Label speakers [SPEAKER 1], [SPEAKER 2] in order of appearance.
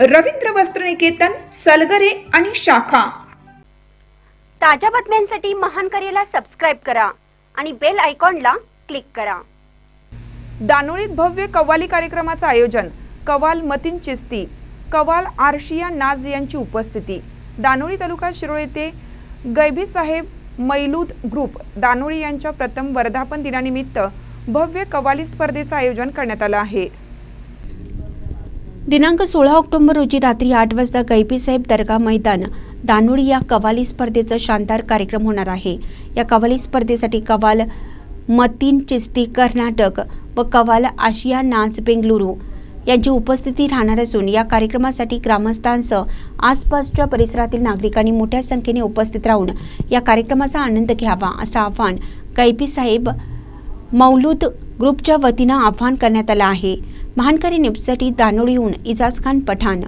[SPEAKER 1] रवींद्र वस्त्रनिकेतन सलगरे आणि शाखा.
[SPEAKER 2] ताज्या बातम्यांसाठी महान करेला सबस्क्राईब करा आणि बेल आयकॉनला क्लिक करा.
[SPEAKER 3] दानोळीत भव्य कव्वाली कार्यक्रमाचं आयोजन कवाल मतीन चिस्ती कवाल आरशिया नाज यांची उपस्थिती. दानोळी तालुका शिरोळ येथे गैबी साहेब मैलूद ग्रुप दानोळी यांच्या प्रथम वर्धापन दिनानिमित्त भव्य कव्वाली स्पर्धेचं आयोजन करण्यात आलं आहे.
[SPEAKER 4] दिनांक सोळा ऑक्टोबर रोजी रात्री आठ वाजता गैपीसाहेब दर्गा मैदान दानोळी या कवाली स्पर्धेचा शानदार कार्यक्रम होणार आहे. या कवाली स्पर्धेसाठी कवाल मतीन चिस्ती कर्नाटक व कवाल आशिया नाच बेंगलुरू यांची उपस्थिती राहणार असून या कार्यक्रमासाठी ग्रामस्थांसह आसपासच्या परिसरातील नागरिकांनी मोठ्या संख्येने उपस्थित राहून या कार्यक्रमाचा आनंद घ्यावा असं आव्हान कैपीसाहेब मौलूद ग्रुपच्या वतीनं आव्हान करण्यात आलं आहे. महानकरी न्यूजसाठी दानोळीहून इजाज खान पठाण